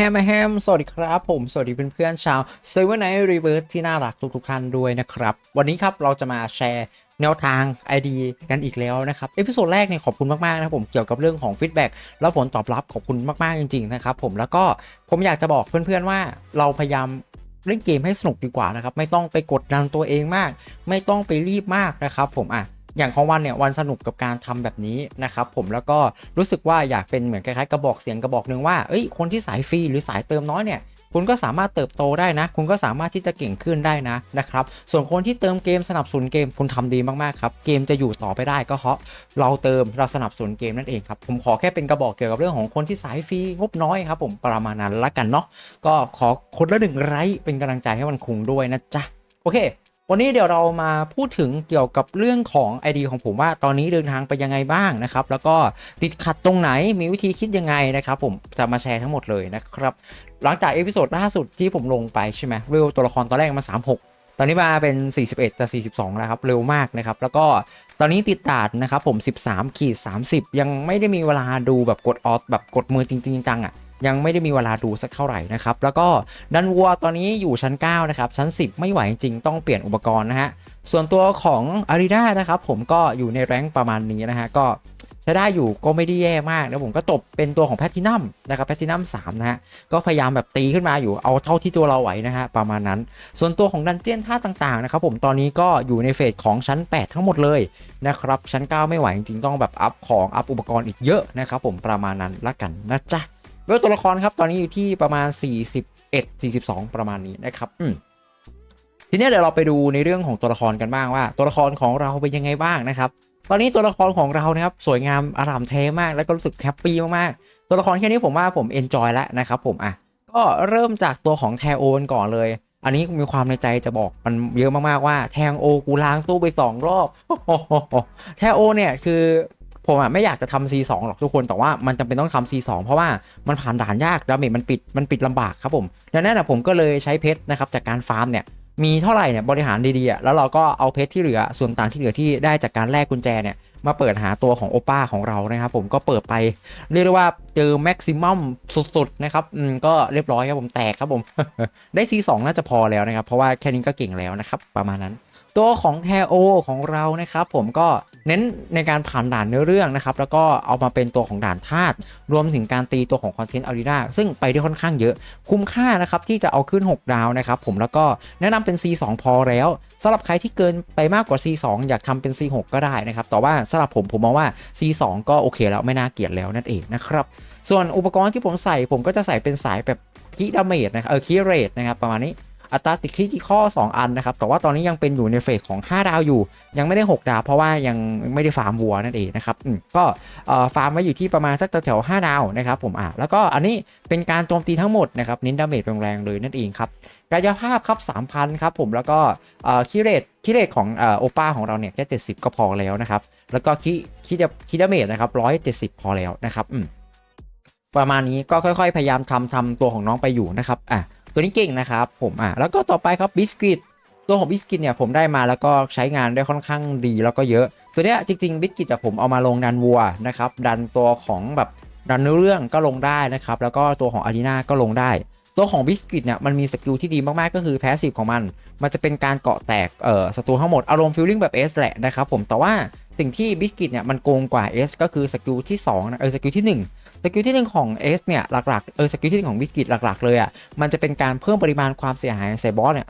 แฮมแฮมสวัสดีครับ ผมสวัสดีเพื่อนๆชาวเซเว่นไนท์รีเวิร์สที่น่ารักทุกๆท่านด้วยนะครับ วันนี้ครับเราจะมาแชร์แนวทาง ID กันอีกแล้วนะครับ เอพิโซดแรกเนี่ยขอบคุณมาก ๆ นะครับผมเกี่ยวกับเรื่องของฟีดแบ็กแล้วผลตอบรับขอบคุณมาก ๆ จริง ๆ นะครับผมแล้วก็ผมอยากจะบอกเพื่อนๆว่าเราพยายามเล่นเกมให้สนุกดีกว่านะครับ ไม่ต้องไปกดดันตัวเองมาก ไม่ต้องไปรีบมากนะครับผมอะ อย่างของวันเนี่ยวันสนุกกับการทำแบบนี้นะครับผมแล้วก็รู้สึกว่าอยากเป็นเหมือนคล้ายๆกระบอกเสียงกระบอกหนึ่งว่าเอ้ยคนที่สายฟรีหรือสายเติมน้อยเนี่ยคุณก็สามารถเติบโตได้นะ คุณก็สามารถที่จะเก่งขึ้นได้นะนะครับ ส่วนคนที่เติมเกมสนับสนุนเกมคุณทำดีมากๆครับ เกมจะอยู่ต่อไปได้ก็เพราะเราเติมเราสนับสนุนเกมนั่นเองครับ ผมขอแค่เป็นกระบอกเกี่ยวกับเรื่องของคนที่สายฟรีงบน้อยครับผมประมาณนั้นละกันเนาะ ก็ขอคนละหนึ่งไลค์เป็นกำลังใจให้มันคุงด้วยนะจ๊ะ โอเค วันนี้เดี๋ยวเรามาพูดถึงเกี่ยวกับเรื่องของ ID ของผมว่าตอนนี้เดินทางไปยังไงบ้างนะครับ แล้วก็ติดขัดตรงไหนมีวิธีคิดยังไงนะครับ ผมจะมาแชร์ทั้งหมดเลยนะครับ หลังจากเอพิโซดล่าสุดที่ผมลงไปใช่ไหมเร็วตัวละครตอนแรกมา 36ตอนนี้มาเป็น 41แต่42 แล้วครับ เร็วมากนะครับ แล้วก็ตอนนี้ติดตาดนะครับผม 13ขีด30 ยังไม่ได้มีเวลาดูแบบกดออฟแบบกดมือจริงๆจังๆอะ ยังไม่ได้มีเวลาดูสักเท่าไหร่นะครับ แล้วก็ดันวัวตอนนี้อยู่ชั้น 9 นะครับ ชั้น 10 ไม่ไหวจริงต้องเปลี่ยนอุปกรณ์นะฮะ ส่วนตัวของอาริด้านะครับผมก็อยู่ในแรงประมาณนี้นะฮะ ก็ใช้ได้อยู่ก็ไม่ได้แย่มากนะผมก็ตบเป็นตัวของแพทินัมนะครับแพทินัม3นะฮะ ก็พยายามแบบตีขึ้นมาอยู่เอาเท่าที่ตัวเราไหวนะฮะประมาณนั้น ส่วนตัวของดันเจียนท่าต่างๆนะครับผมตอนนี้ก็อยู่ในเฟสของชั้น 8 ทั้งหมดเลยนะครับชั้น 9 ไม่ไหวจริงๆต้องแบบอัพของอัพอุปกรณ์อีกเยอะนะครับผมประมาณนั้นละกันนะจ๊ะ เวลตัวละครครับตอนนี้อยู่ที่ประมาณ 41 42 ประมาณนี้นะครับอืมทีนี้เดี๋ยวเราไปดูในเรื่องของตัวละครกันบ้างว่า ตัวละครของเราเป็นยังไงบ้างนะครับตอนนี้ตัวละครของเรานะครับสวยงามอารามเทมากแล้วก็รู้สึกแฮปปี้มากๆตัวละครแค่นี้ผมว่าผมเอนจอยแล้วนะครับผมอะก็เริ่มจากตัวของแทโอนก่อนเลย อันนี้มีความในใจจะบอกมันเยอะมากๆว่า แทงโอกูล้างตู้ไปสองรอบแทโอเนี่ยคือ ผมอะไม่อยากจะทำ C2 หรอกทุกคนแต่ว่ามันจำเป็นต้องทำ C2 เพราะว่ามันผ่านด่านยากดาเมจมันปิดมันปิดลำบากครับผมดังนั้นผมก็เลยใช้เพชรนะครับจากการฟาร์มเนี่ยมีเท่าไหร่เนี่ยบริหารดีๆอะแล้วเราก็เอาเพชรที่เหลือส่วนต่างที่เหลือที่ได้จากการแลกกุญแจเนี่ยมาเปิดหาตัวของโอป้าของเรานะครับผมก็เปิดไปเรียกได้ว่าเจอแม็กซิมัมสุดๆนะครับอืมก็เรียบร้อยครับผมแตกครับผม ได้ C2 น่าจะพอแล้วนะครับ เพราะว่าแค่นี้ก็เก่งแล้วนะครับประมาณนั้น ตัวของแทโอของเรานะครับผมก็ เน้นในการผ่านด่านเนื้อเรื่องนะครับแล้วก็เอามาเป็นตัวของด่านธาตุรวมถึงการตีตัวของคอนเทนต์อารีนาซึ่งไปได้ค่อนข้างเยอะ คุ้มค่านะครับที่จะเอาขึ้น 6 ดาวนะครับผมแล้วก็แนะนำเป็น C2 พอแล้วสำหรับใครที่เกินไปมากกว่า C2 อยากทำเป็น C6 ก็ได้นะครับแต่ว่าสำหรับผมผมมองว่า C2 ก็โอเคแล้วไม่น่าเกลียดแล้วนั่นเองนะครับส่วนอุปกรณ์ที่ผมใส่ผมก็จะใส่เป็นสายแบบคีดาเมจนะครับเออคีเรทนะครับประมาณนี้ อัตราติดคริติคอ2อันนะครับแต่ว่าตอนนี้ยังเป็นอยู่ในเฟสของ 5 ดาวอยู่ ยังไม่ได้ 6 ดาว เพราะว่ายังไม่ได้ฟาร์มวัวนั่นเองนะครับก็ฟาร์มไว้อยู่ที่ประมาณสักแถวๆ5ดาวนะครับผมอะแล้วก็อันนี้เป็นการโจมตีทั้งหมดนะครับเน้นดาเมจแรงๆเลยนั่นเองครับกายภาพครับ3,000ครับผมแล้วก็คิเรตคิเรตของโอป้าของเราเนี่ยแค่70 ก็พอแล้วนะครับแล้วก็คิคิดคิดเมจนะครับ170พอแล้วนะครับ อืมประมาณนี้ก็ค่อยๆ พยายามทำทำตัวของน้องไปอยู่นะครับ อะ ตัวนี้เก่งนะครับผมอะแล้วก็ต่อไปครับบิสกิตตัวของบิสกิตเนี่ยผมได้มาแล้วก็ใช้งานได้ค่อนข้างดีแล้วก็เยอะ ตัวเนี้ยจริงๆบิสกิตอะผมเอามาลงดันวัวนะครับดันตัวของแบบดันเนื้อเรื่องก็ลงได้นะครับแล้วก็ตัวของอารีนาก็ลงได้ ตัวของบิสกิตเนี่ยมันมีสกิลที่ดีมาก ๆ ก็คือแพสซีฟของมัน มันจะเป็นการเกาะแตกเอ่อศัตรูทั้งหมดอารมณ์ฟิลลิ่งแบบ S แหละนะครับผมแต่ว่า สิ่งที่บิสกิตเนี่ยมันโกงกว่า S ก็คือสกิลที่2นะเออสกิลที่ 1 สกิลที่ 1 ของ S เนี่ยหลักๆเออสกิลที่หนึ่งของบิสกิตหลักๆเลยอะมันจะเป็นการเพิ่มปริมาณความเสียหายใส่บอสเนี่ย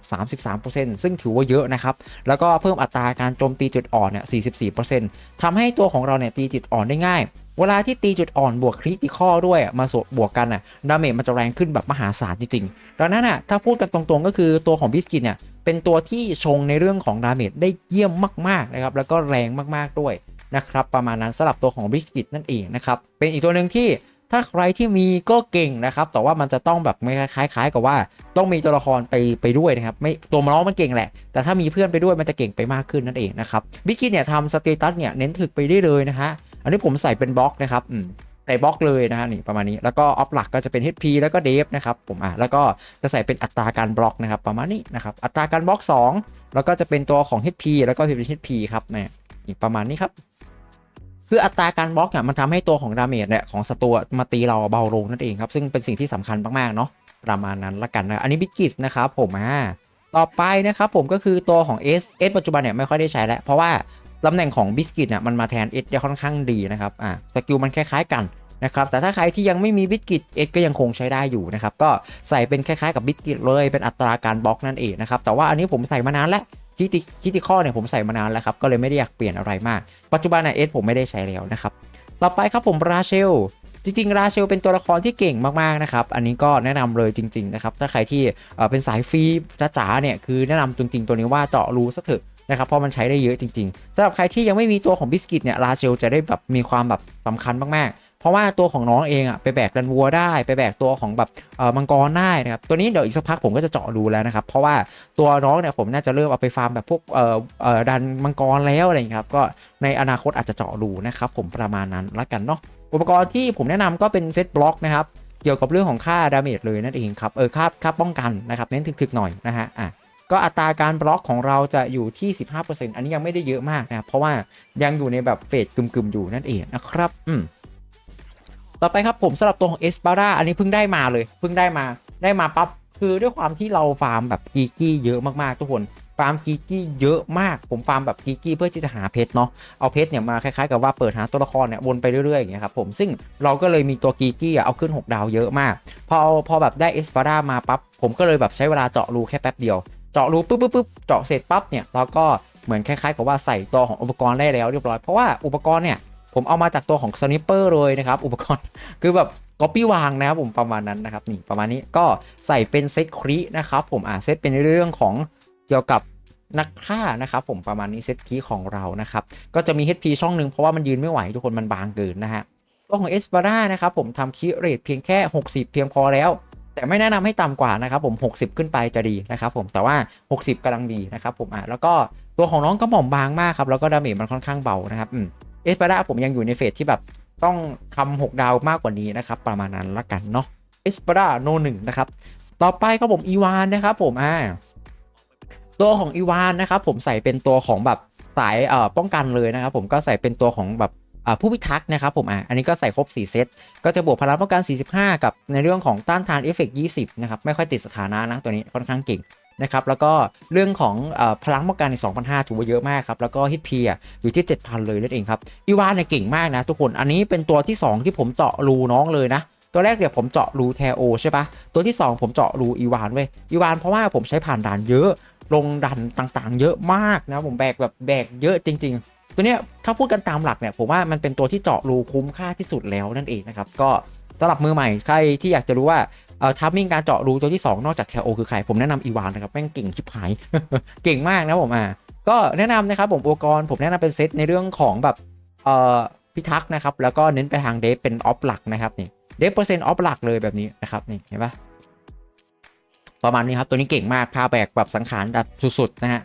33%ซึ่งถือว่าเยอะนะครับ แล้วก็เพิ่มอัตราการโจมตีจุดอ่อนเนี่ยสี่สิบสี่เปอร์เซ็นต์ทำให้ตัวของเราเนี่ยตีจุดอ่อนได้ง่าย เวลาที่ตีจุดอ่อนบวกคริติคอด้วยมาสบวกกันอะดาเมจมันจะแรงขึ้นแบบมหาศาลจริงๆดังนั้นอะถ้าพูดกันตรงๆก็คือตัวของบิสกิตเนี่ยเป็นตัวที่ชงในเรื่องของดาเมจได้เยี่ยมมากๆนะครับแล้วก็แรงมากๆด้วยนะครับประมาณนั้นสำหรับตัวของบิสกิตนั่นเองนะครับเป็นอีกตัวหนึ่งที่ถ้าใครที่มีก็เก่งนะครับ แต่ว่ามันจะต้องแบบไม่คล้ายๆกับว่า ต้องมีตัวละครไปไปด้วยนะครับ ไม่ตัวน้องมันเก่งแหละ แต่ถ้ามีเพื่อนไปด้วยมันจะเก่งไปมากขึ้นนั่นเองนะครับ บิกกี้เนี่ยทำสเตตัสเนี่ยเน้นถึกไปได้เลยนะฮะ อันนี้ผมใส่เป็นบล็อกนะครับใส่บล็อกเลยนะฮะนี่ประมาณนี้แล้วก็ออฟหลักก็จะเป็น HP แล้วก็เดฟนะครับผมอะแล้วก็จะใส่เป็นอัตราการบล็อกนะครับ ประมาณนี้นะครับอัตราการบล็อก 2 แล้วก็จะเป็นตัวของ HP แล้วก็เป็น HP ครับนี่ยนี่ประมาณนี้ครับคืออัตราการบล็อกเนี่ยมันทำให้ตัวของดาเมจเนี่ยของศัตรูมาตีเราเบาลงนั่นเองครับซึ่งเป็นสิ่งที่สำคัญมากๆเนาะประมาณนั้นละกันนะอันนี้บิสกิตนะครับผมอ่าต่อไปนะครับผมก็คือตัวของ S S ปัจจุบันเนี่ยไม่ค่อยได้ใช้แล้ว เพราะว่า ตำแหน่งของบิสกิตเนี่ยมันมาแทน S ได้ค่อนข้างดีนะครับอ่าสกิลมันคล้ายๆกันนะครับแต่ถ้าใครที่ยังไม่มีบิสกิต S ก็ยังคงใช้ได้อยู่นะครับก็ใส่เป็นคล้ายๆกับบิสกิตเลยเป็นอัตราการบล็อกนั่นเองนะครับแต่ว่าอันนี้ผมใส่มานานแล้วคิติคิติข้อเนี่ยผมใส่มานานแล้วครับก็เลยไม่ได้อยากเปลี่ยนอะไรมาก ปัจจุบันเนี่ยเอสผมไม่ได้ใช้แล้วนะครับต่อไปครับผมราเชลจริงๆ ราเชลเป็นตัวละครที่เก่งมากๆนะครับ อันนี้ก็แนะนำเลยจริง ๆ นะครับ ถ้าใครที่เป็นสายฟรีจ๋าๆเนี่ยคือแนะนำจริงๆ ตัวนี้ว่าเจาะรูสักเถอะ นะครับเพราะมันใช้ได้เยอะจริงๆสำหรับใครที่ยังไม่มีตัวของบิสกิตเนี่ยราเชลจะได้แบบมีความแบบสำคัญมากๆ เพราะว่าตัวของน้องเองอะไปแบกดันวัวได้ไปแบกตัวของแบบเอ่อมังกรได้นะครับตัวนี้เดี๋ยวอีกสักพักผมก็จะเจาะรูแล้วนะครับเพราะว่าตัวน้องเนี่ยผมน่าจะเริ่มเอาไปฟาร์มแบบพวกเอ่อเอ่อดันมังกรแล้วอะไรอย่างเงี้ครับก็ในอนาคตอาจจะเจาะรูนะครับผมประมาณนั้นละกันเนาะอุปกรณ์ที่ผมแนะนำก็เป็นเซตบล็อกนะครับเกี่ยวกับเรื่องของค่าดาเมจเลยนั่นเองครับเออค่าค่าป้องกันนะครับเน้นถึกๆหน่อยนะฮะอะ ก็อัตราการบล็อกของเราจะอยู่ที่ 15%อันนี้ยังไม่ได้เยอะมากนะเพราะว่ายังอยู่ในแบบเฟสกึมๆอยู่นั่นเองนะครับอืมต่อไปครับผมสำหรับตัวของเอสปาร่าอันนี้เพิ่งได้มาเลยเพิ่งได้มาได้มาปั๊บคือด้วยความที่เราฟาร์มแบบกีกี้เยอะมากๆทุกคนฟาร์มกีกี้เยอะมาก ผมฟาร์มแบบกีกี้เพื่อที่จะหาเพชรเนาะเอาเพชรเนี่ยมาคล้ายๆกับว่าเปิดหาตัวละครเนี่ยวนไปเรื่อยๆอย่างเงี้ยครับผมซึ่งเราก็เลยมีตัวกีกี้เอาขึ้น 6 ดาวเยอะมาก พอพอแบบได้เอสปาร่ามาปั๊บผมก็เลยแบบใช้เวลาเจาะรูแค่แป๊บเดียว เจาะรูปุ๊บปุ๊บปุ๊บเจาะเสร็จปั๊บเนี่ยเราก็เหมือนคล้ายๆกับว่าใส่ตัวของอุปกรณ์ได้แล้วเรียบร้อย เพราะว่าอุปกรณ์เนี่ยผมเอามาจากตัวของสนิปเปอร์เลยนะครับ อุปกรณ์คือแบบก๊อปปี้วางนะครับผมประมาณนั้นนะครับนี่ประมาณนี้ก็ใส่เป็นเซตครีนะครับผมอ่าเซตเป็นเรื่องของเกี่ยวกับนักฆ่านะครับผมประมาณนี้เซตคีของเรานะครับก็จะมี HP ช่องหนึ่งเพราะว่ามันยืนไม่ไหวทุกคนมันบางเกินนะฮะตัวของเอสปาร่านะครับผมทำคีเรทเพียงแค่ 60 เพียงพอแล้ว แต่ไม่แนะนำให้ต่ำกว่านะครับผม 60 ขึ้นไปจะดีนะครับผมแต่ว่า 60กำลังดีนะครับผมอะแล้วก็ตัวของน้องก็หม่อมบางมากครับแล้วก็ดาเมจมันค่อนข้างเบานะครับอืมเอสปาร่าผมยังอยู่ในเฟสที่แบบต้องทำ6ดาวมากกว่านี้นะครับประมาณนั้นละกันเนาะเอสปาร่าโนหนึ่งนะครับต่อไปครับผมอีวานนะครับผมอ่าตัวของอีวานนะครับผมใส่เป็นตัวของแบบสายเอ่อป้องกันเลยนะครับผมก็ใส่เป็นตัวของแบบ ผู้พิทักษ์นะครับผมอ่าอันนี้ก็ใส่ครบ 4 เซต ก็จะบวกพลังป้องกัน 45 กับในเรื่องของต้านทานเอฟเฟกต์20 นะครับ ไม่ค่อยติดสถานะนะ ตัวนี้ค่อนข้างเก่งนะครับ แล้วก็เรื่องของอพลังป้องกันใน2,500ถือว่าเยอะมากครับ แล้วก็ฮิตพีอะอยู่ที่ 7,000 เลยนั่นเองครับอีวานเนี่ยเก่งมากนะทุกคน อันนี้เป็นตัวที่ 2 ที่ผมเจาะรูน้องเลยนะตัวแรกเนี่ยวผมเจาะรูแทโอใช่ปะตัวที่ 2 ผมเจาะรูอีวานเว้ยอีวานเพราะว่าผมใช้ผ่านด่านเยอะลงดันต่างๆ เยอะมากนะผมแบกแบบแบกเยอะจริงๆ ตัวเนี้ยถ้าพูดกันตามหลักเนี่ยผมว่ามันเป็นตัวที่เจาะรูคุ้มค่าที่สุดแล้วนั่นเองนะครับก็สำหรับมือใหม่ใครที่อยากจะรู้ว่าเอ่อทัมมิ่งการเจาะรูตัวที่ 2 นอกจากแทโอคือใคร ผมแนะนำอีวานนะครับแม่งเก่งชิบหาย เก่งมากนะผมอะก็แนะนำนะครับผมอุปกรณ์ผมแนะนำเป็นเซตในเรื่องของแบบเอ่อพิทักษ์นะครับแล้วก็เน้นไปทางเดฟเป็นออฟหลักนะครับนี่เดฟเปอร์เซ็นต์ออฟหลักเลยแบบนี้นะครับนี่เห็นปะประมาณนี้ครับตัวนี้เก่งมากพาแบกแบบสังขารดัดสุดๆนะฮะ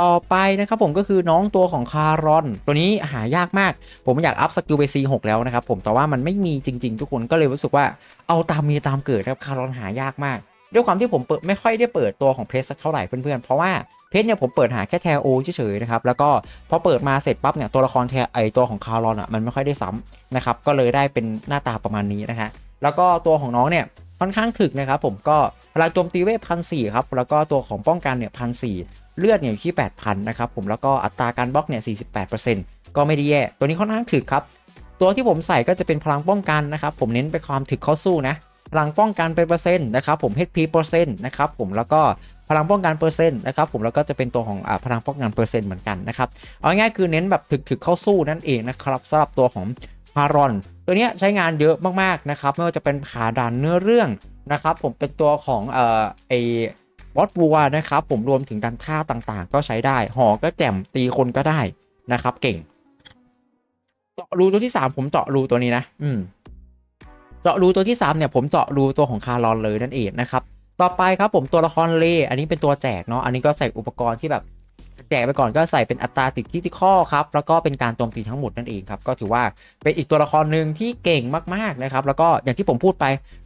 ต่อไปนะครับผมก็คือน้องตัวของคารอน ตัวนี้หายากมาก ผมอยากอัพสกิลไป C6 แล้วนะครับผมแต่ว่ามันไม่มีจริง ๆ ทุกคนก็เลยรู้สึกว่าเอาตามมีตามเกิดครับคารอนหายากมาก ด้วยความที่ผมเปิดไม่ค่อยได้เปิดตัวของเพชรสักเท่าไหร่เพื่อนๆเพราะว่าเพชรเนี่ยผมเปิดหาแค่แทโอเฉยๆนะครับแล้วก็พอเปิดมาเสร็จปั๊บเนี่ยตัวละครแทไอตัวของคารอนอะมันไม่ค่อยได้ซ้ำนะครับก็เลยได้เป็นหน้าตาประมาณนี้นะฮะแล้วก็ตัวของน้องเนี่ยค่อนข้างถึกนะครับผมก็พลังโจมตีเวทพันสี่ครับแล้วก็ตัวของป้องกันเนี่ยพันสี่ เลือดเนี่ยอยู่ที่ 8,000 นะครับผมแล้วก็อัตราการบล็อกเนี่ย 48%ก็ไม่ได้แย่ ตัวนี้ค่อนข้างถึกครับ ตัวที่ผมใส่ก็จะเป็นพลังป้องกันนะครับผมเน้นไปความถึกเข้าสู้นะพลังป้องกันเป็นเปอร์เซ็นต์นะครับผม HP เปอร์เซ็นต์นะครับผมแล้วก็พลังป้องกันเปอร์เซ็นต์นะครับผมแล้วก็จะเป็นตัวของอพลังป้องกันเปอร์เซ็นต์เหมือนกันนะครับเอาง่ายคือเน้นแบบถึกๆเข้าสู้นั่นเองนะครับสำหรับตัวของพารอน ตัวเนี้ยใช้งานเยอะมากๆนะครับไม่ว่าจะเป็นขาดันเนื้อเรื่องนะครับผมเป็นตัวของเอ่อไอ บอสบัวนะครับผมรวมถึงดันท่าต่างๆ ก็ใช้ได้ หอก็แจ่มตีคนก็ได้นะครับเก่ง เจาะรูตัวที่ 3 ผมเจาะรูตัวนี้นะ อืม เจาะรูตัวที่ 3 เนี่ย ผมเจาะรูตัวของคารอนเลยนั่นเองนะครับ ต่อไปครับผมตัวละครเลอันนี้เป็นตัวแจกเนาะ อันนี้ก็ใส่อุปกรณ์ที่แบบ จกไปก่อนก็ใส่เป็นอัตราติดคิติคอครับแล้วก็เป็นการโจมตีทั้งหมดนั่นเองครับก็ถือว่าเป็นอีกตัวละครหนึ่งที่เก่งมากๆนะครับแล้วก็อย่างที่ผมพูดไป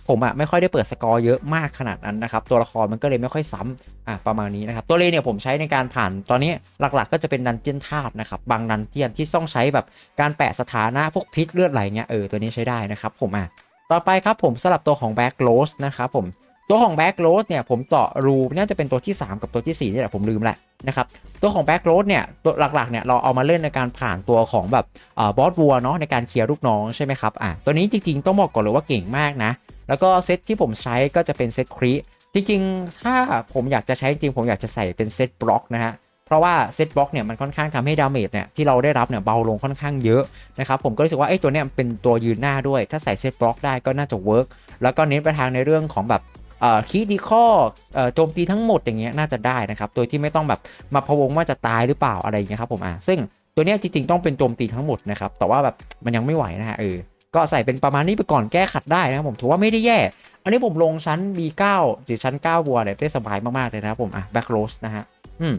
ผมอะไม่ค่อยได้เปิดสกอร์เยอะมากขนาดนั้นนะครับตัวละครมันก็เลยไม่ค่อยซ้ำอะประมาณนี้นะครับตัวเลนเนี่ยผมใช้ในการผ่านตอนนี้หลักๆ ก็จะเป็นดันเจียนธาตุนะครับบางดันเจียนที่ต้องใช้แบบการแปะสถานะพวกพิษเลือดไหลเงี้ยเออตัวนี้ใช้ได้นะครับผมอะต่อไปครับผมสลับตัวของแบ็กโ s สนะครับผม ตัวของแบ็กโ s สเนี่ยผมเจาะรูน่าจะเป็นตัวที่ 3 กับตัวที่4นี่แหละผมลืมแหละนะครับตัวของแบ็กโ s สเนี่ยตัวหลักๆเนี่ยเราเอามาเล่นในการผ่านตัวของแบบบอสวัวเนาะในการเคลียร์ลูกน้องใช่ไหมครับอะตัวนี้จริงๆต้องบอกก่อนเลยว่าเก่งมากนะ แล้วก็เซตที่ผมใช้ก็จะเป็นเซตครีจริงๆ ถ้าผมอยากจะใช้จริงผมอยากจะใส่เป็นเซตบล็อกนะฮะเพราะว่าเซตบล็อกเนี่ยมันค่อนข้างทำให้ดาเมจเนี่ยที่เราได้รับเนี่ยเบาลงค่อนข้างเยอะนะครับผมก็รู้สึกว่าไอ้ตัวเนี้ยเป็นตัวยืนหน้าด้วย ถ้าใส่เซตบล็อกได้ก็น่าจะเวิร์กแล้วก็เน้นไปทางในเรื่องของแบบ คีดีข้อโจมตีทั้งหมดอย่างเงี้ยน่าจะได้นะครับ โดยที่ไม่ต้องแบบมาพะวงว่าจะตายหรือเปล่าอะไรอย่างเงี้ยครับผมอะซึ่งตัวเนี้ยจริงๆต้องเป็นโจมตีทั้งหมดนะครับ แต่ว่าแบบมันยังไม่ไหวนะฮะเออก็ใส่เป็นประมาณนี้ไปก่อนแก้ขัดได้นะครับผมถือว่าไม่ได้แย่ อันนี้ผมลงชั้น B9 หรือชั้น 9 บัวเนี่ยได้สบายมากๆเลยนะครับผมอะ back r o s นะฮะอืม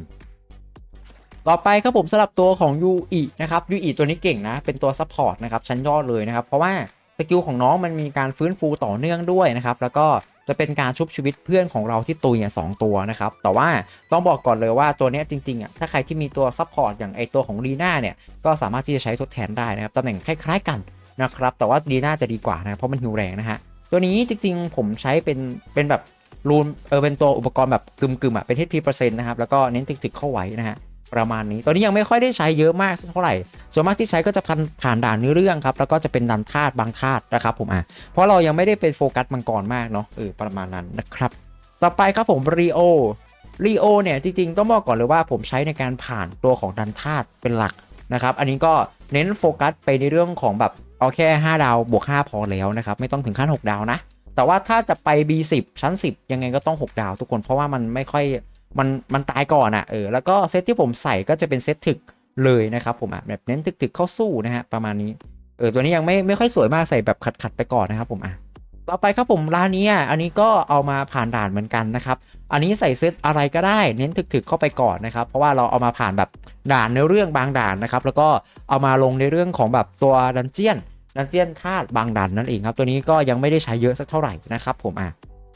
ต่อไปครับผมสำหรับตัวของยูอีนะครับยูอีตัวนี้เก่งนะ เป็นตัวซัพพอร์ตนะครับชั้นยอดเลยนะครับ เพราะว่าสกิลของน้องมันมีการฟื้นฟูต่อเนื่องด้วยนะครับ แล้วก็ จะเป็นการชุบชีวิตเพื่อนของเราที่ตุยเนี่ยสองตัวนะครับ แต่ว่าต้องบอกก่อนเลยว่าตัวนี้จริงๆอะถ้าใครที่มีตัวซัพพอร์ตอย่างไอตัวของลีน่าเนี่ยก็สามารถที่จะใช้ทดแทนได้นะครับตำแหน่งคล้ายๆกันนะครับแต่ว่าลีน่าจะดีกว่านะเพราะมันฮิวแรงนะฮะตัวนี้จริงๆ ผมใช้เป็นเป็นแบบรูนเออเป็นตัวอุปกรณ์แบบกึมๆอะเป็น HP เปอร์เซ็นต์นะครับแล้วก็เน้นตึกๆเข้าไว้นะฮะ ประมาณนี้ตัวนี้ยังไม่ค่อยได้ใช้เยอะมากเท่าไหร่ ส่วนมากที่ใช้ก็จะผ่านผ่านด่านเนื้อเรื่องครับ แล้วก็จะเป็นดันธาตุบางธาตุนะครับผมอะ เพราะเรายังไม่ได้เป็นโฟกัสมังกรมากเนาะ เออ ประมาณนั้นนะครับ ต่อไปครับผมรีโอรีโอเนี่ยจริงๆ ต้องบอกก่อนเลยว่าผมใช้ในการผ่านตัวของดันธาตุเป็นหลักนะครับ อันนี้ก็เน้นโฟกัสไปในเรื่องของแบบเอาแค่ 5 ดาวบวก 5 พอแล้วนะครับ ไม่ต้องถึงขั้น 6 ดาวนะ แต่ว่าถ้าจะไป B10 ชั้น 10 ยังไงก็ต้อง 6 ดาวทุกคน เพราะว่ามันไม่ค่อย มันมันตายก่อนอะ่ะเออแล้วก็เซตที่ผมใส่ก็จะเป็นเซตถึกเลยนะครับผมอะแบบเน้นถึกๆเข้าสู้นะฮะประมาณนี้เออตัวนี้ยังไม่ไม่ค่อยสวยมากใส่แบบขัดๆไปก่อนนะครับผมอะต่อไปครับผมร้านนี้อะอันนี้ก็เอามาผ่านด่านเหมือนกันนะครับอันนี้ใส่เซตอะไรก็ได้เน้นถึกๆเข้าไปก่อนนะครับเพราะว่าเราเอามาผ่านแบบด่านในเรื่องบางด่านนะครับแล้วก็เอามาลงในเรื่องของแบบตัวดันเจียนดันเจียนธาตุบางด่านนั่นเองครับตัวนี้ก็ยังไม่ได้ใช้เยอะสักเท่าไหร่นะครับผมอะ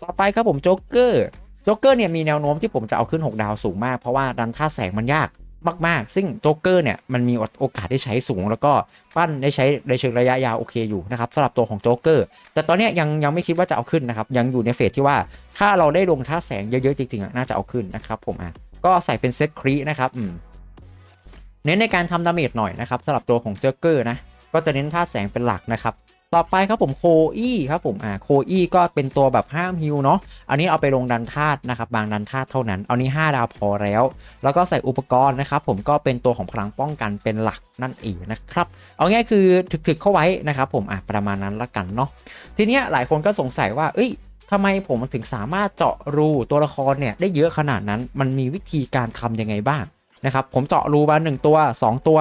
ต่อไปครับผมโจ๊กเกอร์ จ๊กเกอร์เนี่ยมีแนวโน้มที่ผมจะเอาขึ้น 6 ดาวสูงมาก เพราะว่าดันธาแสงมันยากมาก ๆ ซึ่งโจ๊กเกอร์เนี่ยมันมีโอกาสได้ใช้สูง แล้วก็ปั้นได้ใช้ในเชิงระยะยาวโอเคอยู่นะครับสำหรับตัวของโจ๊กเกอร์แต่ตอนนี้ยังยังไม่คิดว่าจะเอาขึ้นนะครับ ยังอยู่ในเฟสที่ว่าถ้าเราได้ลงท่าแสงเยอะ ๆ จริงๆน่าจะเอาขึ้นนะครับผมอะก็ใส่เป็นเซตครีนะครับเน้นในการทำดาเมจหน่อยนะครับสำหรับตัวของเจอเกอร์นะก็จะเน้นท่าแสงเป็นหลักนะครับ ต่อไปครับผมโคอี้ครับผมอ่าโคอี้ก็เป็นตัวแบบห้ามฮิวเนาะอันนี้เอาไปลงดันธาตุนะครับบางดันธาตุเท่านั้น เอานี้ 5 ดาวพอแล้ว แล้วก็ใส่อุปกรณ์นะครับผมก็เป็นตัวของพลังป้องกันเป็นหลักนั่นเองนะครับเอาง่ายคือถึกๆเข้าไว้นะครับผมอะประมาณนั้นละกันเนาะทีเนี้ยหลายคนก็สงสัยว่าเอ้ยทำไมผมถึงสามารถเจาะรูตัวละครเนี่ยได้เยอะขนาดนั้น มันมีวิธีการทำยังไงบ้างนะครับผมเจาะรูมา1ตัว 2 ตัว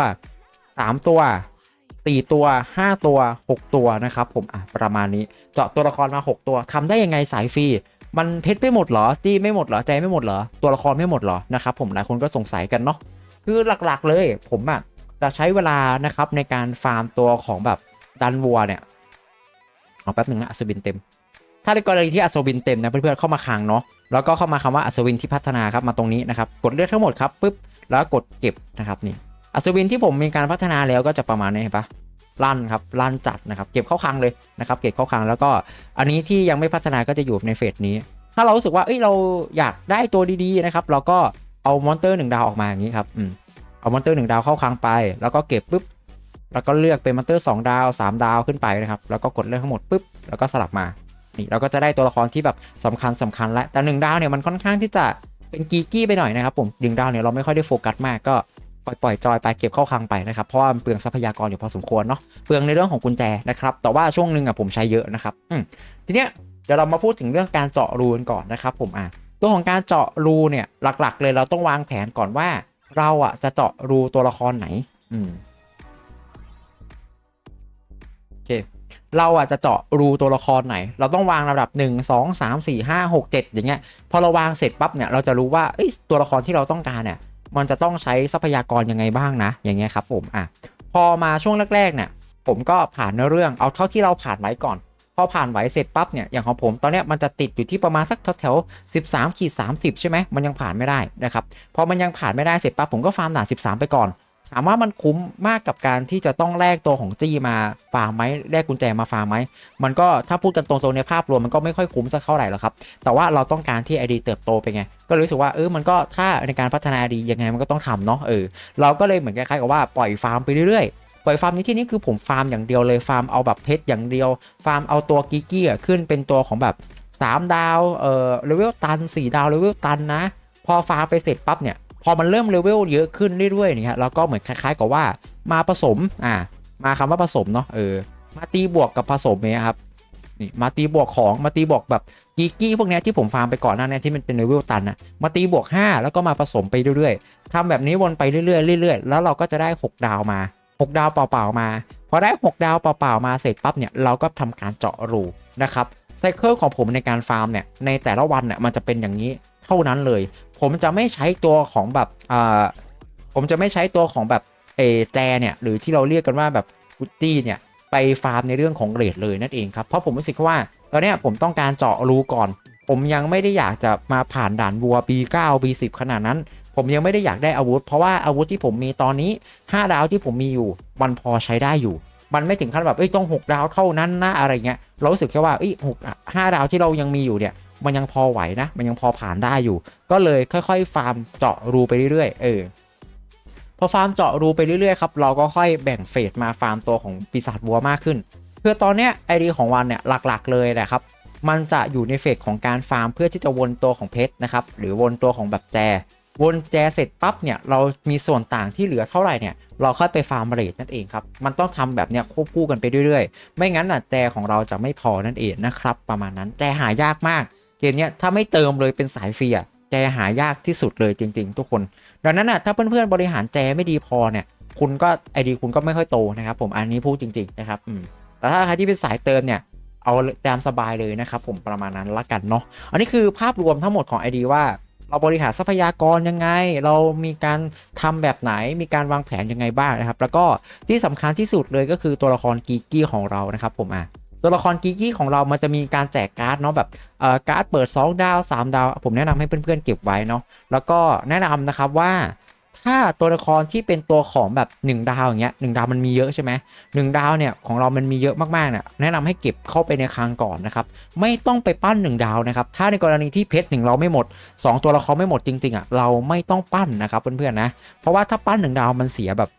3 ตัว 4 ตัว 5 ตัว 6 ตัวนะครับผมอะประมาณนี้เจาะตัวละครมา 6 ตัวทำได้ยังไงสายฟรีมันเพชรไม่หมดเหรอจี้ไม่หมดเหรอใจไม่หมดเหรอตัวละครไม่หมดเหรอนะครับผมหลายคนก็สงสัยกันเนาะคือหลักๆเลยผมอะจะใช้เวลานะครับในการฟาร์มตัวของแบบดันวัวเนี่ยเอาแป๊บหนึ่งนะอัศวินเต็ม ถ้าในกรณีที่อัศวินเต็มนะเพื่อนๆเข้ามาค้างเนาะแล้วก็เข้ามาคำว่าอัศวินที่พัฒนาครับมาตรงนี้นะครับกดเลือกทั้งหมดครับปุ๊บแล้วกดเก็บนะครับนี่ อัศวินที่ผมมีการพัฒนาแล้วก็จะประมาณนี้เห็นปะลั่นครับลั่นจัดนะครับ เก็บเข้าคลังเลยนะครับ เก็บเข้าคลังแล้วก็อันนี้ที่ยังไม่พัฒนาก็จะอยู่ในเฟสนี้ ถ้าเรารู้สึกว่าเอ้ยเราอยากได้ตัวดีๆนะครับ เราก็เอามอนเตอร์หนึ่งดาวออกมาอย่างนี้ครับอืมเอามอนเตอร์หนึ่งดาวเข้าคลังไป แล้วก็เก็บปุ๊บแล้วก็เลือกเป็นมอนเตอร์2ดาว3ดาวขึ้นไปนะครับแล้วก็กดเลือกทั้งหมดปุ๊บแล้วก็สลับมานี่เราก็จะได้ตัวละครที่แบบสำคัญสำคัญแล้วแต่หนึ่งดาวเนี่ยมันค่อนข้างที่จะเป็นกีกี้ไปหน่อยนะครับผมหนึ่งดาวเนี่ยเราไม่ค่อยได้โฟกัสมากก็ ปล่อยจอยไปเก็บเข้าคลังไปนะครับเพราะว่ามันเปลืองทรัพยากรอยู่พอสมควรเนาะเปลืองในเรื่องของกุญแจนะครับแต่ว่าช่วงหนึ่งอะผมใช้เยอะนะครับทีเนี้ยเดี๋ยวเรามาพูดถึงเรื่องการเจาะรูกันก่อนนะครับผมอะตัวของการเจาะรูเนี่ยหลักๆ เลยเราต้องวางแผนก่อนว่า เราอะจะเจาะรูตัวละครไหนอืมโอเคเราอะจะเจาะรูตัวละครไหน เราต้องวางลำดับ 1 2 3 4 5 6 7 อย่างเงี้ย พอเราวางเสร็จปั๊บเนี่ย เราจะรู้ว่าเอ้ตัวละครที่เราต้องการเนี่ย มันจะต้องใช้ทรัพยากรยังไงบ้างนะ อย่างเงี้ยครับผมอะพอมาช่วงแรกๆเนี่ยผมก็ผ่านเนื้อเรื่องเอาเท่าที่เราผ่านไว้ก่อน พอผ่านไหวเสร็จปั๊บเนี่ยอย่างของผมตอนเนี้ยมันจะติดอยู่ที่ประมาณสักแถวๆ13ขีด30ใช่ไหมมันยังผ่านไม่ได้นะครับพอมันยังผ่านไม่ได้เสร็จปั๊บผมก็ฟาร์มด่าน13ไปก่อน ถามว่ามันคุ้มมากกับการที่จะต้องแลกตัวของจี้มาฟาร์มไหมแลกกุญแจมาฟาร์มไหมมันก็ถ้าพูดกันตรงๆในภาพรวมมันก็ไม่ค่อยคุ้มสักเท่าไหร่หรอกครับ แต่ว่าเราต้องการที่ไอดีเติบโตไปไง ก็รู้สึกว่าเออมันก็ถ้าในการพัฒนาไอดียังไงมันก็ต้องทำเนาะเออเราก็เลยเหมือนคล้ายๆกับว่าปล่อยฟาร์มไปเรื่อยๆปล่อยฟาร์มในที่นี้คือผมฟาร์มอย่างเดียวเลยฟาร์มเอาแบบเพชรอย่างเดียว ฟาร์มเอาตัวกิกี้ขึ้นเป็นตัวของแบบ 3 ดาวเอ่อเลเวลตัน 4 ดาวเลเวลตันนะ พอฟาร์มไปเสร็จปั๊บเนี่ย พอมันเริ่มเลเวลเยอะขึ้นเรื่อยๆนี่ยเราก็เหมือนคล้ายๆกับว่ามาผสมอ่ามาคำว่าผสมเนาะเออมาตีบวกกับผสมเนี่ยครับนี่มาตีบวกของมาตีบวกแบบกีกี้พวกนี้ที่ผมฟาร์มไปก่อนหน้านี้ที่มันเป็นเลเวลตันนะมาตีบวก 5 แล้วก็มาผสมไปเรื่อยๆทำแบบนี้วนไปเรื่อยๆเรื่อยๆ แล้วเราก็จะได้ 6 ดาวมา 6 ดาวเปล่าๆมา พอได้ 6 ดาวเปล่าๆมาเสร็จปั๊บเนี่ยเราก็ทำการเจาะรูนะครับไซเคิลของผมในการฟาร์มเนี่ยในแต่ละวันเนี่ยมันจะเป็นอย่างนี้เท่านั้นเลย ผมจะไม่ใช้ตัวของแบบอ่าผมจะไม่ใช้ตัวของแบบเอแจเนี่ยหรือที่เราเรียกกันว่าแบบกุตตี้เนี่ยไปฟาร์มในเรื่องของเรทเลยนั่นเองครับ เพราะผมรู้สึกว่าตอนนี้ผมต้องการเจาะรูก่อน ผมยังไม่ได้อยากจะมาผ่านด่านวัว B9 B10 ขนาดนั้น ผมยังไม่ได้อยากได้อาวุธ เพราะว่าอาวุธที่ผมมีตอนนี้ 5 ดาวที่ผมมีอยู่ มันพอใช้ได้อยู่ มันไม่ถึงขั้นแบบเอ้ยต้อง 6 ดาวเท่านั้นนะอะไรเงี้ยเรารู้สึกแค่ว่าเอ้ยหกห้าดาวที่เรายังมีอยู่เนี่ย มันยังพอไหวนะ มันยังพอผ่านได้อยู่ ก็เลยค่อยๆ ฟาร์มเจาะรูไปเรื่อยๆ เออ พอฟาร์มเจาะรูไปเรื่อยๆ ครับ เราก็ค่อยแบ่งเฟสมาฟาร์มตัวของปีศาจวัวมากขึ้น เพื่อตอนเนี้ยไอเดียของวันเนี่ยหลักๆ เลยแหละครับ มันจะอยู่ในเฟสของการฟาร์มเพื่อที่จะวนตัวของเพชรนะครับ หรือวนตัวของแบบแจ วนแจเสร็จปั๊บเนี่ย เรามีส่วนต่างที่เหลือเท่าไหร่เนี่ย เราค่อยไปฟาร์มเรทนั่นเองครับ มันต้องทำแบบเนี้ยควบคู่กันไปเรื่อยๆ ไม่งั้นน่ะแจของเราจะไม่พอนั่นเองนะครับ ประมาณนั้น แจหายากมาก เกมนี้ถ้าไม่เติมเลยเป็นสายฟรีอะแจหายากที่สุดเลยจริง ๆ ทุกคน ดังนั้นน่ะถ้าเพื่อนๆบริหารแจไม่ดีพอเนี่ย คุณก็ไอดีคุณก็ไม่ค่อยโตนะครับ ผมอันนี้พูดจริง ๆ นะครับอืมแต่ถ้าใครที่เป็นสายเติมเนี่ยเอาตามสบายเลยนะครับผมประมาณนั้นละกันเนาะอันนี้คือภาพรวมทั้งหมดของไอดีว่า เราบริหารทรัพยากรยังไง เรามีการทำแบบไหนมีการวางแผนยังไงบ้างนะครับ แล้วก็ที่สำคัญที่สุดเลยก็คือตัวละครกีกี้ของเรานะครับผมอะ ตัวละครกีกี้ของเรามันจะมีการแจกการ์ดเนาะแบบเอ่อการ์ดเปิด 2 ดาว 3 ดาว ผมแนะนำให้เพื่อนๆเก็บไว้เนาะแล้วก็แนะนำนะครับว่าถ้าตัวละครที่เป็นตัวของแบบ 1 ดาวอย่างเงี้ยหดาวมันมีเยอะใช่ไหมหนึ่งดาวเนี่ยของเรามันมีเยอะมากๆเนี่ยแนะนำให้เก็บเข้าไปในคลังก่อนนะครับไม่ต้องไปปั้น 1 ดาวนะครับถ้าในกรณีที่เพชรหนึ่งเราไม่หมด 2 ตัวละครไม่หมดจริงๆอะเราไม่ต้องปั้นนะครับเพื่อนๆนะเพราะว่าถ้าปั้น 1 ดาวมันเสียแบบ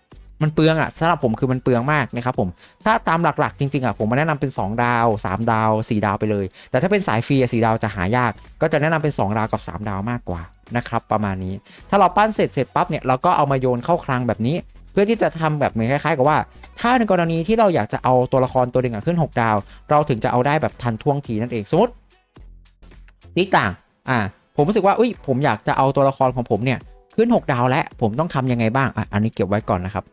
มันเปลืองอะสำหรับผมคือมันเปลืองมากนะครับผม ถ้าตามหลักๆ จริงๆอะผมมาแนะนำเป็น 2 ดาว 3 ดาว 4 ดาวไปเลย แต่ถ้าเป็นสายฟรีอ่ดาวจะหายาก ก็จะแนะนำเป็น 2 ดาวกับ 3 ดาวมากกว่านะครับประมาณนี้ ถ้าเราปั้นเสร็จเสร็จปั๊บเนี่ยเราก็เอามาโยนเข้าคลังแบบนี้ เพื่อที่จะทำแบบเหมือนคล้ายๆ กับว่า ถ้าในกรณีที่เราอยากจะเอาตัวละครตัวหนึ่งอะขึ้น 6 ดาว เราถึงจะเอาได้แบบทันท่วงทีนั่นเองสมมติติ๊กต่างอ่าผมรู้สึกว่าอุ้ยผมอยากจะเอาตัวละครของผมเนี่ยขึ้น 6 ดาวแล้วผมต้องทำยังไงบ้างอะอันนี้เก็บไว้ก่อนนะครับ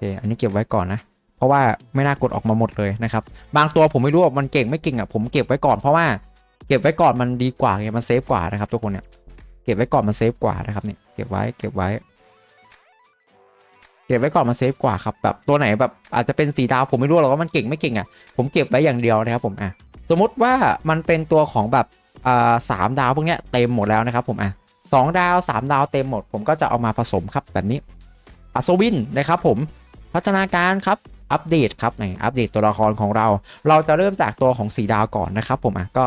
เคอันนี้เก็บไว้ก่อนนะ เพราะว่าไม่น่ากดออกมาหมดเลยนะครับ บางตัวผมไม่รู้ว่ามันเก่งไม่เก่งอะผมเก็บไว้ก่อนเพราะว่าเก็บไว้ก่อนมันดีกว่าไงมันเซฟกว่านะครับทุกคนเนี่ยเก็บไว้ก่อนมันเซฟกว่านะครับเนี่ยเก็บไว้เก็บไว้เก็บไว้ก่อนมันเซฟกว่าครับแบบตัวไหนแบบอาจจะเป็นสีดาวผมไม่รู้หรอกว่ามันเก่งไม่เก่งอะผมเก็บไว้อย่างเดียวนะครับผมอะสมมติว่ามันเป็นตัวของแบบอ่าสามดาวพวกเนี้ยเต็มหมดแล้วนะครับผมอะสองดาวสามดาวเต็มหมด ผมก็จะเอามาผสมครับแบบนี้อัศวินนะครับผม พัฒนาการครับอัปเดตครับไหนอัปเดตตัวละครของเรา เราจะเริ่มจากตัวของสีดาวก่อนนะครับ ผมอะก็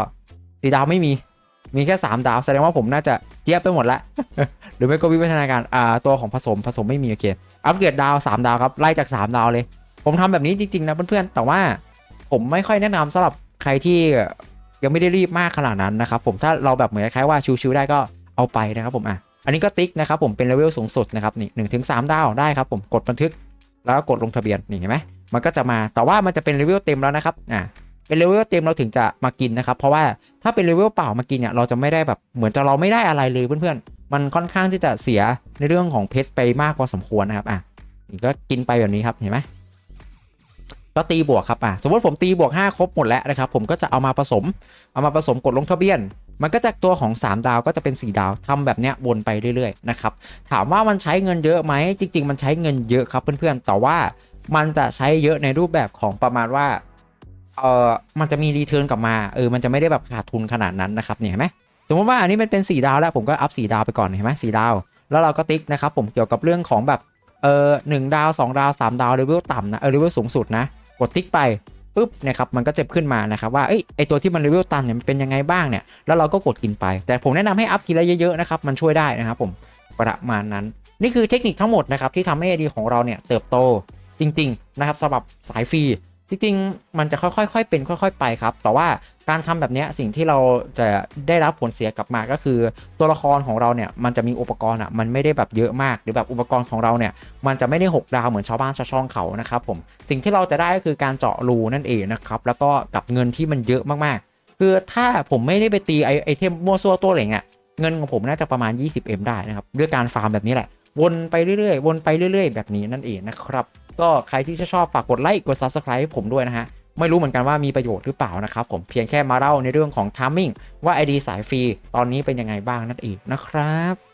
สีดาวไม่มีมีแค่ 3 ดาว แสดงว่าผมน่าจะเจี๊ยบไปหมดละหรือไม่ก็วิวัฒนาการอ่าตัวของผสมผสมไม่มีโอเคอัปเกรดดาว 3 ดาวครับไล่จาก 3 ดาวเลย ผมทำแบบนี้จริงๆนะเพื่อนๆแต่ว่าผมไม่ค่อยแนะนำสำหรับใครที่ยังไม่ได้รีบมากขนาดนั้นนะครับผมถ้าเราแบบเหมือนคล้ายว่าชิวๆได้ก็เอาไปนะครับผมอะอันนี้ก็ติ๊กนะครับผมเป็นเลเวลสูงสุดนะครับนี่หนึ่งถึงสามดาวได้ครับผมกดบันทึก แล้วกดลงทะเบียนนี่เห็นไหมมันก็จะมาแต่ว่ามันจะเป็นเลเวลเต็มแล้วนะครับอ่าเป็นเลเวลเต็มเราถึงจะมากินนะครับ เพราะว่าถ้าเป็นเลเวลเปล่ามากินเนี่ยเราจะไม่ได้แบบเหมือนจะเราไม่ได้อะไรเลยเพื่อนๆ มันค่อนข้างที่จะเสียในเรื่องของเพชรไปมากพอสมควรนะครับอะก็กินไปแบบนี้ครับเห็นไหมก็ตีบวกครับอะสมมติผมตีบวก 5 ครบหมดแล้วนะครับ ผมก็จะเอามาผสม เอามาผสมกดลงทะเบียน มันก็จากตัวของ 3 ดาวก็จะเป็น 4 ดาวทำแบบเนี้ยวนไปเรื่อยๆนะครับถามว่ามันใช้เงินเยอะไหมจริง ๆ มันใช้เงินเยอะครับเพื่อนๆแต่ว่ามันจะใช้เยอะในรูปแบบของประมาณว่าเออมันจะมีรีเทิร์นกลับมาเออมันจะไม่ได้แบบขาดทุนขนาดนั้นนะครับเนี่ยเห็นไหมสมมติว่าอันนี้มันเป็น 4 ดาวแล้วผมก็อัพ4ดาวไปก่อนเห็นไหม4ดาว แล้วเราก็ติ๊กนะครับผมเกี่ยวกับเรื่องของแบบเออหนึ่งดาว 2 ดาว 3 ดาวเลเวลต่ำนะเออเลเวลสูงสุดนะกดติ๊กไป ปุ๊บนะครับมันก็จะขึ้นมานะครับว่าอไอตัวที่มันเลเวลต่ำเนี่ยมันเป็นยังไงบ้างเนี่ยแล้วเราก็กดกินไป แต่ผมแนะนำให้อัพทีละเยอะๆนะครับมันช่วยได้นะครับผมประมาณนั้น นี่คือเทคนิคทั้งหมดนะครับที่ทำให้ไอดีของเราเนี่ยเติบโตจริง ๆ นะครับสำหรับสายฟรี จริงๆ มันจะค่อยๆ เป็นค่อย ๆ ไปครับ แต่ว่าการทำแบบนี้สิ่งที่เราจะได้รับผลเสียกลับมาก็คือ ตัวละครของเราเนี่ยมันจะมีอุปกรณ์อะมันไม่ได้แบบเยอะมากหรือแบบอุปกรณ์ของเราเนี่ยมันจะไม่ได้ 6 ดาวเหมือนชาวบ้านชาวช่องเขานะครับผมสิ่งที่เราจะได้ก็คือการเจาะรูนั่นเองนะครับแล้วก็กับเงินที่มันเยอะมากๆ คือถ้าผมไม่ได้ไปตีไอไอเทมมั่วซั่วตัวเหล่งอะเงินของผมน่าจะประมาณ 20M ได้นะครับด้วยการฟาร์มแบบนี้แหละวนไปเรื่อยๆ วนไปเรื่อย ๆ แบบนี้นั่นเองนะครับ ก็ใครที่ชอบฝากกดไลค์กด Subscribe ให้ผมด้วยนะฮะ ไม่รู้เหมือนกันว่ามีประโยชน์หรือเปล่านะครับผมเพียงแค่มาเล่าในเรื่องของทามมิ่งว่า ID สายฟรีตอนนี้เป็นยังไงบ้างนั่นเองนะครับ